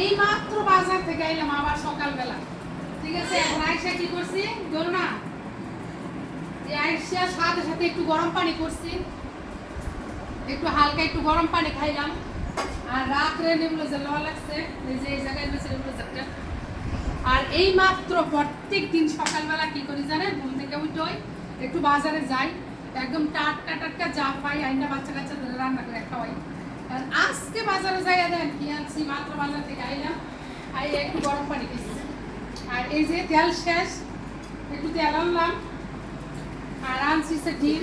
এই মাত্র বাজার থেকে আইলাম আবার সকালবেলা। ঠিক আছে? এখন আইসা কি করছি? ধরো না এই আইসা সাথে সাথে একটু গরম পানি করছি। একটু হালকা একটু গরম পানি খাইলাম। আর রাত্রে নেবুলাইজার লওয়া লাগছে। যে এই জায়গায় রয়েছে নেবুলাইজারটা আর এই মাত্র প্রত্যেক দিন সকালবেলা কি করি জানেন? ঘুম থেকে উঠোই একটু বাজারে যাই। একদম টাটকা টাটকা যা পাই, আইনা বাচ্চা কাচ্চা রান্না করে খাওয়াই। আজকে বাজারে যাই দেন, কি আনছি, মাত্র বাজার থেকে আইলাম আই একটু গরম পানি খেয়েছি আর এই যে তেল শেষ, একটু তেল আনলাম, আর আনছি সে ডিম।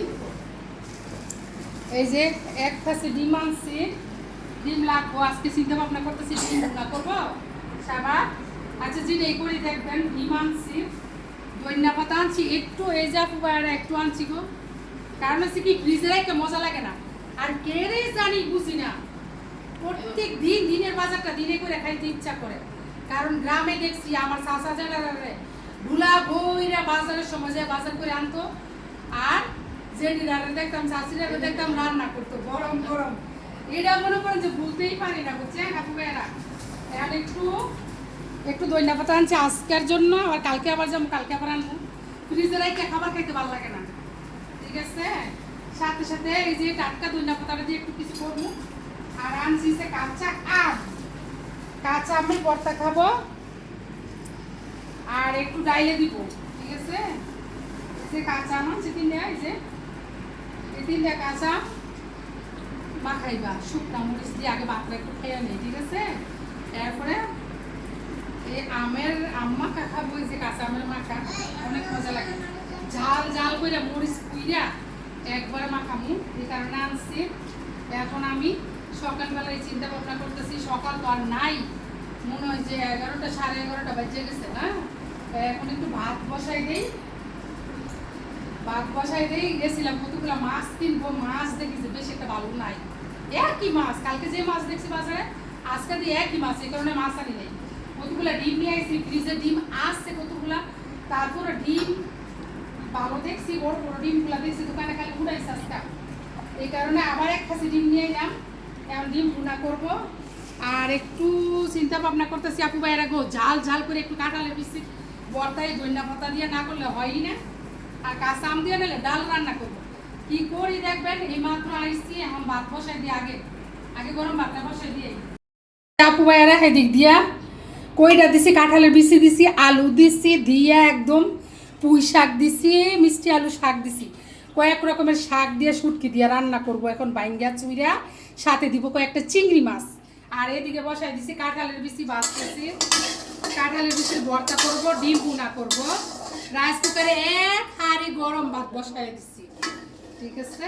এই যে এক কাছে ডিম আনছি, ডিম লাগবো, আজকে চিন্তা ভাবনা করতেছি ডিম না করব। সাবা আচ্ছা জি এই করে দেখবেন, ডিম আনছি ধন্যা পাতা আনছি, একটু এই যা একটু আনছি গো। কারণ হচ্ছে কি, ফ্রিজে রাখতে মজা লাগে না। আর কেড়ে জানি বুঝি না। প্রত্যেক দিন দিনের বাজারটা দিনে করে খাইতে ইচ্ছা করে। কারণ গ্রামে দেখছি আমার চাষা জানারে ভুলা বইরা বাজারের সময় বাজার করে আনতো, আর জেডিরারে দেখতাম চাষিরারে দেখতাম রান্না করতো, গরম গরম। এটা মনে করেন যে ভুলতেই পারি না বুঝছেন আপু ভাইয়েরা এখন একটু একটু দইনা পাতা আনছি আজকের জন্য আর কালকে আবার যাব, কালকে আবার আনব। ফ্রিজে রাখতে খাবার খাইতে ভালো লাগে না। ঠিক আছে? সাথে সাথে এই যে টাটকা দইনা পাতাটা দিয়ে একটু কিছু করব। আর আনছি সে কাঁচা আম। কাঁচা আমের ভর্তা খাব। আর একটু ডাইলে দিব, ঠিক আছে? যে কাঁচা আম আছে তিনটা, এই যে। এই তিনটা কাঁচা আম মাখাইবা শুকনা মরিচ দিয়ে আগে বাতরা একটু খেয়ে নেই ঠিক আছে? তারপরে এই আমের আম মাখা খাব, এই যে কাঁচা আমের মাখা। অনেক মজা লাগে। ঝাল ঝাল করে মরিচ কুইরা একবার মাখামু এই কারণে আনছি এখন আমি সকালবেলায় চিন্তা ভাবনা করতেছি, সকাল তো আর নাই। মনে হয় যে এগারোটা, সাড়ে এগারোটা বাজে গেছে, না? এখন একটু ভাত বসাই দেই। ভাত বসাই দেই, গেছিলাম কতগুলো মাছ কিনবো, মাছ দেখি যে বেশি একটা ভালো নাই। একই মাছ, কালকে যে মাছ দেখছি বাজারে, আজকে দিয়ে একই মাছ, এই কারণে মাছ আনি নেই। কতগুলো ডিম নিয়ে আসছি ফ্রিজে ডিম আসছে কতগুলা, তারপরে ডিম ভালো দেখছি বড় বড় ডিমগুলা দেখছি দোকানে খালি উড়াইছে আজকে। এই কারণে আবার এক খাসি ডিম নিয়ে এলাম। এখন ডিম ভুনা করব। আর একটু চিন্তা ভাবনা করতেছি, আপু ভাইয়েরা গো, ঝাল ঝাল করে একটু কাঁঠালে পিসি বর্তায় ধন্যা পাতা দিয়ে না করলে হয়ই না। আর কাঁচা আম দিয়ে নিলে ডাল রান্না করব। কি করি দেখবেন এই মাত্র আইসি এখন ভাত বসাই দিয়ে আগে। আগে গরম ভাতটা বসাই দিয়ে আপু ভাইয়ারা হেদিক দিয়া কইটা দিছি, কাঁঠালের বিচি দিছি, আলু দিছি, দিয়া একদম পুঁই শাক দিছি, মিষ্টি আলু শাক দিছি। কয়েক রকমের শাক দিয়ে শুটকি দিয়ে রান্না করব এখন বাইঙ্গা চুইরা, সাথে দিব কয়েকটা চিংড়ি মাছ। আর এদিকে বসাই দিছি, কাঁঠালের বিচি বাঁচতেছি। কাঁঠালের বিচির ভর্তা করব, ডিম বুনা করব। রাইস কুকারে এক হাঁড়ি গরম ভাত বসাই দিছি। ঠিক আছে?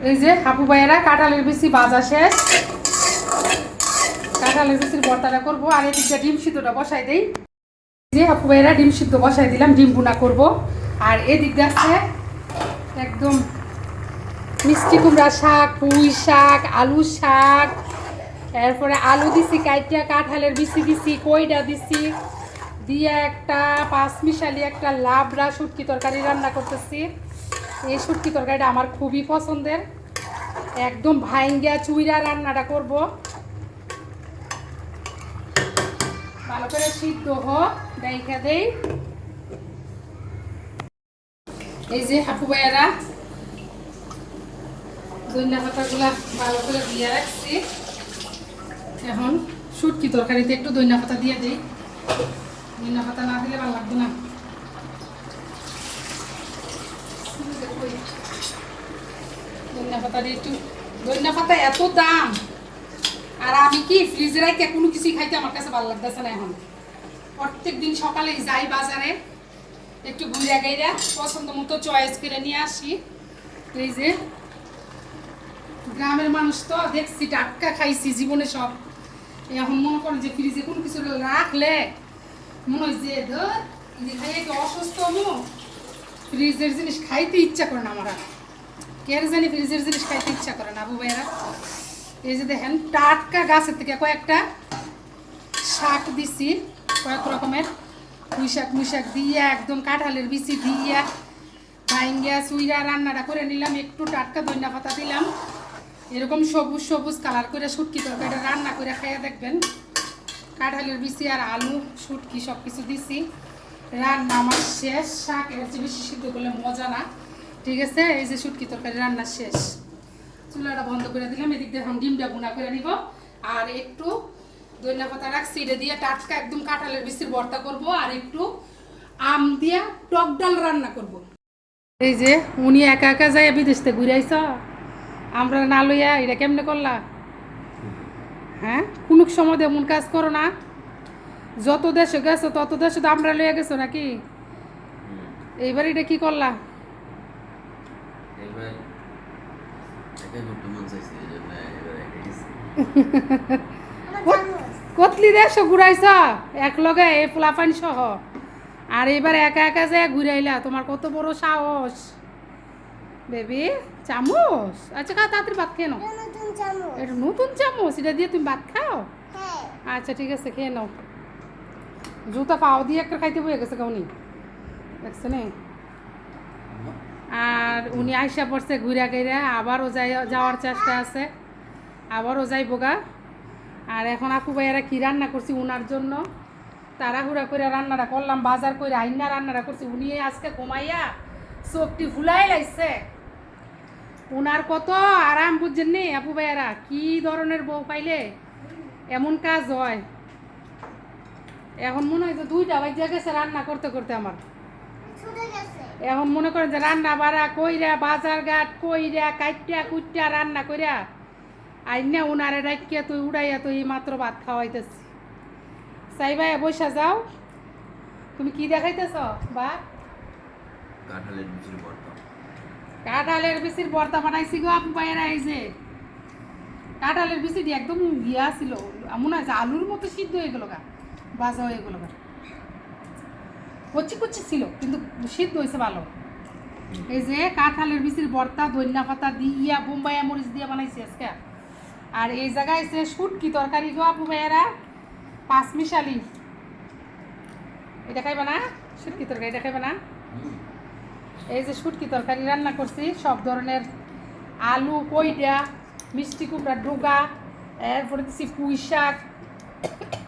এই যে হাপু ভাইয়েরা, কাঁঠালের বিচি বাজা শেষ। কাঁঠালের বিচির ভর্তাটা করব, আর এদিকে ডিম সিদ্ধটা বসাই দেই। যে হাপু ভাইয়েরা ডিম সিদ্ধ বসাই দিলাম, ডিম বুনা করব। আর এদিক আছে একদম মিষ্টি কুমড়া শাক, পুঁই শাক, আলু শাক। এরপরে আলু দিছি, কাইটিয়া, কাঁঠালের বিচি দিছি, কইডা দিছি। দিয়ে একটা পাঁচ মিশালি একটা লাবড়া শুটকি তরকারি রান্না করতেছি। এই শুটকি তরকারিটা আমার খুবই পছন্দের। একদম ভাইঙ্গা চুইরা রান্নাটা করব। ভালো করে সিদ্ধ হোক, দেখা দেই। এই যে হাপু ভাইয়ারা, ধনিয়া পাতাগুলা ভালো করে দিয়ে রাখছি। এখন শুটকি তরকারিতে একটু ধনিয়া পাতা দিয়ে দিই। ধনিয়া পাতা না দিলে ভালো লাগবে না। ধনিয়া পাতা দিয়ে একটু ধনিয়া পাতা এত দাম! আর আমি কি ফ্রিজে রাখতে কোনো কিছুই খাইতে আমার কাছে ভালো লাগতেছে না এখন। প্রত্যেক দিন সকালে যাই বাজারে, একটু ঘুরে গাইরা পছন্দ মতো চয়েস করে নিয়ে আসি ফ্রিজে। গ্রামের মানুষ তো দেখছি, টাটকা খাইছি জীবনে সব। এখন মনে করেন যে ফ্রিজে কোনো কিছু রাখলে মনে হয় যে, ধর খাইয়ে অসুস্থ হব। ফ্রিজের জিনিস খাইতে ইচ্ছা করে না আমার। কে জানি ফ্রিজের জিনিস খাইতে ইচ্ছা করে না, আবু ভাইয়েরা? এই যে দেখেন, টাটকা গাছের থেকে কয়েকটা শাক দিছি, কয়েক রকমের। পুঁই শাক মুই দিয়ে, একদম কাঁঠালের বিচি দিয়ে, ভাইঙ্গা, চুইরা রান্নাটা করে নিলাম, একটু টাটকা ধনিয়া পাতা দিলাম। এরকম সবুজ সবুজ কালার করে শুটকি তরকারিটা রান্না করে খাইয়া দেখবেন। কাঁঠালের বিচি আর আলু, শুটকি সব কিছু দিছি। রান্না আমার শেষ শাক এর চেয়ে বেশি সিদ্ধ করলে মজা না। ঠিক আছে, এই যে শুটকি তরকারি রান্না শেষ। চুলাটা বন্ধ করে দিলাম এদিক দিয়ে এখন ডিমটা গুঁড়া করে নিব। আর একটু ধনিয়া পাতা রাখছি এটা দিয়ে টাটকা একদম কাঁঠালের বিচির ভর্তা করব আর একটু আম দিয়া টক ডাল রান্না করব। এই যে উনি একা একা যায় বিদেশ থেকে ঘুরে আইস আমরা না লইয়া এটা কেমনে করলা? হ্যাঁ? কোনো সময় এমন কাজ করো না। যত দেশে গেছো তত দেশে তো আমরা লইয়া গেছো নাকি? এইবার এটা কি করলা এবার একা করতে মন চাইছে এই জন্য এবার একা গেছি কতলি দেশ ঘুরাইছ? এক লগে এই ফুলাফান সহ। আর এবার একা একা যে ঘুরাইলা তোমার কত বড় সাহস। বেবি চামচ? আচ্ছা খা তাড়াতাড়ি ভাত খেয়ে নাও। নতুন চামচ। এটা নতুন চামচ এটা দিয়ে তুমি ভাত খাও? হ্যাঁ। আচ্ছা ঠিক আছে খেয়ে নাও। জুতা পাও দিয়ে একটা খাইতে বয়ে গেছে উনি দেখছ নে? আর উনি আইসা পড়ছে ঘুরা গেরা আবারও যাই যাওয়ার চেষ্টা আছে। আবারও যাইব গা আর এখন আপু ভাইয়ারা কি রান্না করছি উনার জন্য? তাড়াহুড়া করে রান্নাটা করলাম, বাজার করে আইনা রান্নাটা করছি। উনি আজকে ঘুমাইয়া চোখটি ফুলাই লাইছে। উনার কত আরাম, বুঝছেন নি আপু ভাইয়ারা? কি ধরনের বউ পাইলে এমন কাজ হয়? এখন মনে হয় যে দুইটা বাজে গেছে রান্না করতে করতে আমার। এখন মনে করেন যে রান্না বাড়া কইরা বাজার ঘাট কইরা কাইটা কুইটা রান্না কইরা আইনা উনারে ডাকিয়া তুই উড়াইয়া তুই মাত্র ভাত খাওয়াইতেছি। সাইবাই বৈশা যাও। তুমি কি দেখাইতেছ? বা? কাঁঠালের বিচির ভর্তা কাঁঠালের বিচির ভর্তা বানাইছি গো আপু পায়েরা এই যে। কাঁঠালের বিচিটি একদম ইয়া ছিল মনে হয় আলুর মতো সিদ্ধ হয়ে গেল গা বাজা হয়ে গেল গা। কচি কচি ছিল, কিন্তু সিদ্ধ হয়েছে ভালো। এই যে কাঁঠালের বিচির ভর্তা ধনিয়া পাতা দিয়া বোম্বাইয়া মরিচ দিয়ে বানাইছি আজকে। আর এই জায়গায় আছে শুটকি তরকারি গো আপু ভাইয়েরা পাঁচ মিশালি এটা খাইবা না? শুটকি তরকারি, এটা খাইবা না? এই যে শুটকি তরকারি রান্না করছি, সব ধরনের আলু, কইটা, মিষ্টি কুমড়া ডোগা, এরপরে দিচ্ছি পুঁই শাক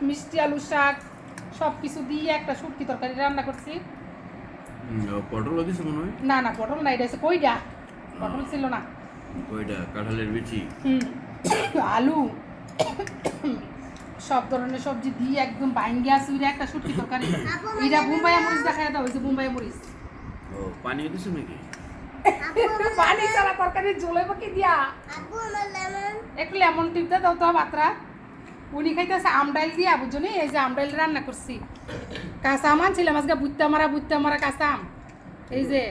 মিষ্টি আলু শাক সব কিছু দিয়ে একটা শুটকি তরকারি রান্না করছি। পটলও দিছে মনে হয়? না না পটল না এটা হচ্ছে কইটা পটল ছিল না। ওইটা কাঁঠালের বিচি। আলু। সব ধরনের সবজি দিয়ে একদম বাইঙ্গা সুইরা একটা শুটকি তরকারি। এটা বোম্বাইয়া মরিচ দেখা দাও হয়েছে বোম্বাইয়া মরিচ। ও পানি দিছে নাকি? পানি ছাড়া তরকারি জ্বলে কি দিয়া? আপু আমার লেমন। একটু লেমন টিপতে দাও তো মাত্রা উনি খাইতেছে আমডাইল দিয়ে বুঝছ নি? এই যে আমডাইল রান্না করছি। কাঁচা আম আনছিলাম আজকে বুত্তা মারা বুত্তা মারা কাঁচা আম। এই যে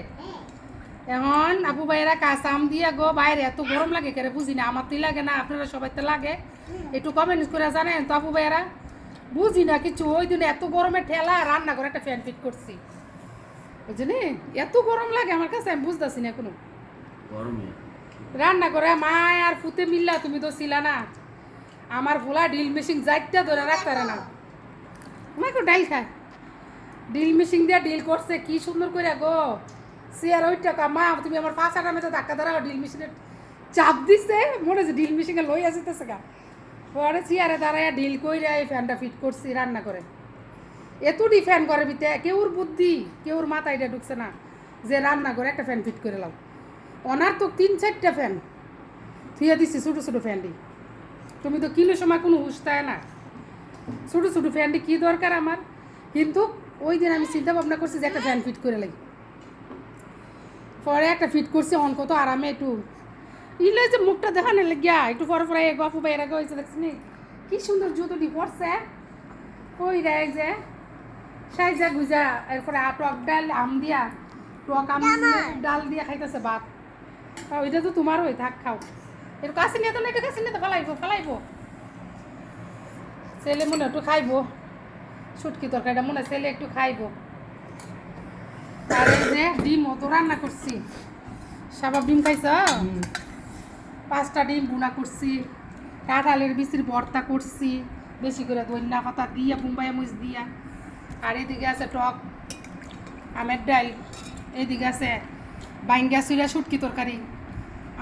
এখন আপু ভাইয়েরা কাঁচা আম দিয়া গো বাইরে এত গরম লাগে কেন বুঝি না আমার তো লাগে না আপনারা সবাই তো লাগে। একটু কমেন্ট করে জানেন তো আপু ভাইয়েরা? বুঝি না কিছু ওই দিন এত গরমে ঠেলা রান্না করে একটা ফ্যান ফিট করছি। বুঝলি এত গরম লাগে আমার কাছে আমি বুঝতেছি না কোনো গরমে? রান্না করে মা আর ফুতে মিল্লা তুমি তো ছিলা না। আমার ভোলা ডিল মেশিন যাইতে ধরে রাখতে না। আমাকে ডাইল খায় ডিল মেশিন দিয়ে ডিল করছে, কি সুন্দর করে গো। সিয়ার ওই টাকা, মা, তুমি আমার পাঁচ হাজার মতো ধাক্কা দাঁড়াও ডিল মেশিনের চাপ দিছে। মনে হচ্ছে ডিল মেশিনে লই আসিতেছে গা। পরে চেয়ারে দাঁড়ায় ডিল কইরা এই ফ্যানটা ফিট করছি, রান্না করে। এতটি ফ্যান করে বিতে কেউর বুদ্ধি, কেউর মাথা এটা ঢুকছে না যে রান্না করে একটা ফ্যান ফিট করে লাও। ওনার তো তিন চারটা ফ্যান। থুয়ে দিছি ছোটো ছোটো ফ্যানটি। তুমি তো কিলো সময় কোনো হুশ তাই না। ছোটো ছোটো ফ্যানটি কী দরকার আমার? কিন্তু ওই দিন আমি চিন্তা ভাবনা করছি যে একটা ফ্যান ফিট করে লাগি পরে একটা ফিট করছি অন কত আরামে একটু। ইলে যে মুখটা দেখানো লাগিয়া একটু পরে পরে এক বাপু বাইরে হয়েছে দেখছি নি? কি সুন্দর জুতোটি পড়ছে ওই রে যে? সাইজা গুজা এরপরে টক ডাল আম দিয়া টক আম ডাল দিয়া খাইতেছে ভাত ওইটা তো তোমার ওই থাক খাও। এর কাছে নিয়ে তো না এটা কাছে নিয়ে তো ফেলাইবো ফেলাইবো। ছেলে মনে একটু খাইবো। শুটকি তরকারিটা মনে ছেলে একটু খাইবো। আর এই যে ডিম অত রান্না করছি। সাবাব ডিম খাইছ? পাঁচটা ডিম বুনা করছি। কাঁঠালের বিচির ভর্তা করছি। বেশি করে ধনিয়া পাতা দিয়া বুম্বাই মুচ দিয়া। আর এদিকে আছে টক আমের ডাল এইদিকে আছে বাইঙ্গা সুইরা শুটকি তরকারি।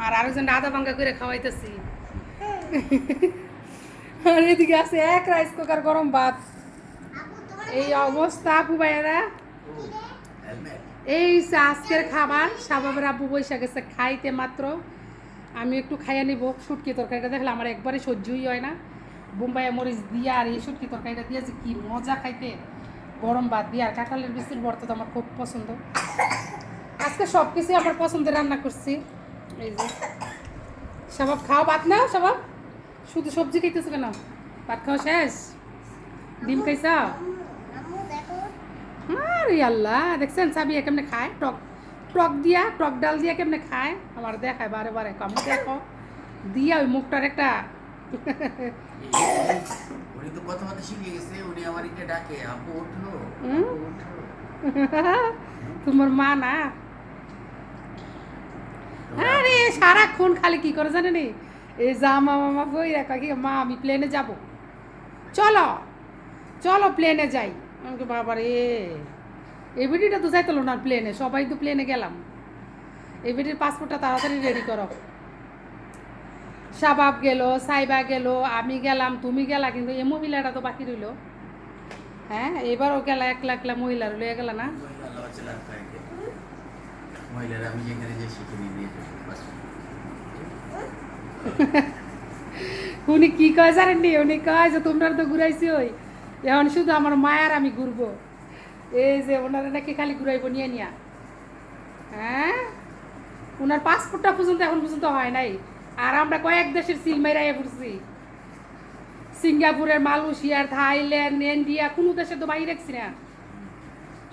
আর আরেকজন আদা ভাঙ্গা করে খাওয়াইতেছি। আর এদিকে আছে এক রাইস কুকার গরম ভাত। এই অবস্থা, আপু ভাইয়েরা। এই আজকের খাবার। সাবাবের আব্বু বৈশাখ গেছে খাইতে মাত্র। আমি একটু খাইয়া নিব শুটকি তরকারিটা। দেখলে আমার একবারে সহ্যই হয় না। বোম্বাই মরিচ দিয়া আর এই শুটকি তরকারিটা দিয়ে যে কি মজা খাইতে। গরম ভাত দিয়ে। আর কাঁঠালের বিস্তির ভর্তা তো আমার খুব পছন্দ। আজকে সব কিছুই আমার পছন্দের রান্না করছি। এই যে। সবাব খাও ভাত নাও সবাব শুধু সবজি খাইতেছো কেন? ভাত খাওয়া শেষ? ডিম খাইছা? আরে আল্লাহ দেখছেন সাবিয়া কেমনে খায়? টক টক দিয়া টক ডাল দিয়া কেমনে খায়? আমার দেখায় বারে বারে কামু দেখো। দিয়া ওই মুখটার একটা উনি তো কথাবার্তা শিখে গেছে উনি আমার ডাকে? আপু ওঠো হুম? আপু ওঠো তোমার মা না? আরে সারাক্ষণ খালি কি করে জানেনি এই জামা মামা বই রাখা কি, মা, আমি প্লেনে যাব। চলো চলো প্লেনে যাই। আমাকে বাবা রে, এই বেটিটা তো যাইতলো না প্লেনে সবাই তো প্লেনে গেলাম। এই বেটির পাসপোর্টটা তাড়াতাড়ি রেডি করো। শাবাব গেল, সাইবা গেল, আমি গেলাম, তুমি গেলা, কিন্তু এই মহিলাটা তো বাকি রইল। হ্যাঁ এবারও গেলা, একলা একলা মহিলা রইল গেলা না মহিলা লওয়া ছিল আর কয়েকজন। মহিলারা, আমি যেখানে যে শিখে নিয়ে উনি কি কয় জানেননি উনি কয় যে, তোমরা তো ঘুরাইছি ওই। এখন শুধু আমার মায়ার আমি ঘুরবো। এই যে, ওনারা নাকি খালি ঘুরাইবো, নিয়ে নিয়া। হ্যাঁ? ওনার পাসপোর্টটা পর্যন্ত এখন পর্যন্ত হয় নাই। আর আমরা কয়েক দেশের সিল মাইরাইয়া পড়ছি সিঙ্গাপুরের, মালয়েশিয়ার, থাইল্যান্ড, ইন্ডিয়া, কোনো দেশে তো বাইরে রাখছি না।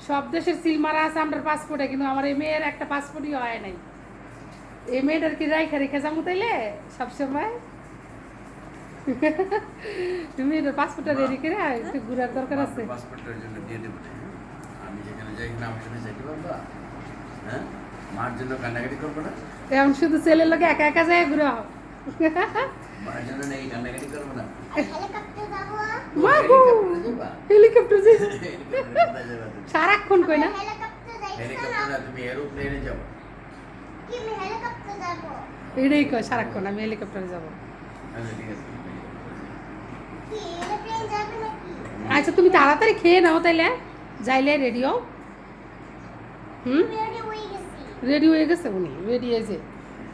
সব দেশের সিল মারা আছে আমার পাসপোর্টে কিন্তু আমার এই মেয়ের একটা পাসপোর্টই হয় নাই। এই মেয়েটার কি রাইখা রেখে যাব তাইলে? সবসময় তুমি পাসপোর্টটা রেডি করে একটু ঘুরার দরকার আছে। জন্য দিয়ে দেবো? আমি যেখানে যাই না আমার সাথে যাইতে পারবা? হ্যাঁ? মার জন্য কান্নাকাটি করব না? এখন শুধু ছেলের লোকে একা একা যায় ঘুরাও। হেলিকপ্টার? সারাক্ষণ কই না? এটাই কয় সারাক্ষণ আমি হেলিকপ্টারে যাব। আচ্ছা, ঠিক আছে কি এরোপ্লেন যাবে নাকি? আচ্ছা তুমি তাড়াতাড়ি খেয়ে নাও তাইলে। যাইলে রেডিও হুম? রেডি হয়ে গেছি। হয়ে উনি রেডি হয়েছে।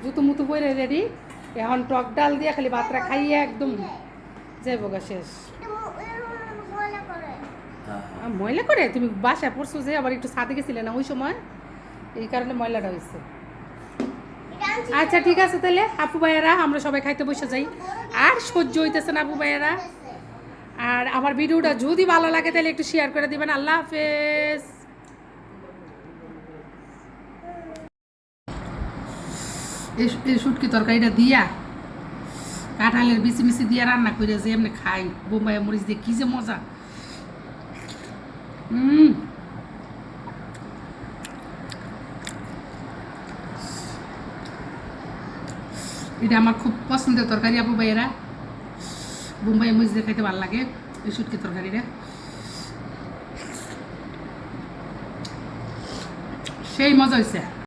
জুতো মুতো বইরে রেডি এখন টক ডাল দিয়ে খালি ভাতটা খাইয়ে একদম যাইব গা শেষ। ময়লা করে? তুমি বাসায় পড়ছো যে আবার একটু সাথে গেছিলে না ওই সময়? এই কারণে ময়লাটা হয়েছে। আচ্ছা ঠিক আছে তাহলে, আপু ভাইয়েরা, আমরা সবাই খাইতে বসে যাই। আর সহ্য হইতেছে না আপু ভাইয়েরা। আর আমার ভিডিওটা যদি ভালো লাগে তাহলে একটু শেয়ার করে দিবেন। আল্লাহ হাফেজ। এই শুটকি তরকারিটা দিয়া কাঁঠালের বিচি মিচি দিয়া রান্না করে যে এমনি খাই। বোম্বাই মরিচ দিয়ে কি যে মজা। এটা আমার খুব পছন্দের তরকারি, আপু ভাইয়েরা। বোম্বাই মরিচ দিয়ে খাইতে ভালো লাগে, এই শুটকি তরকারিটা। সেই মজা হয়েছে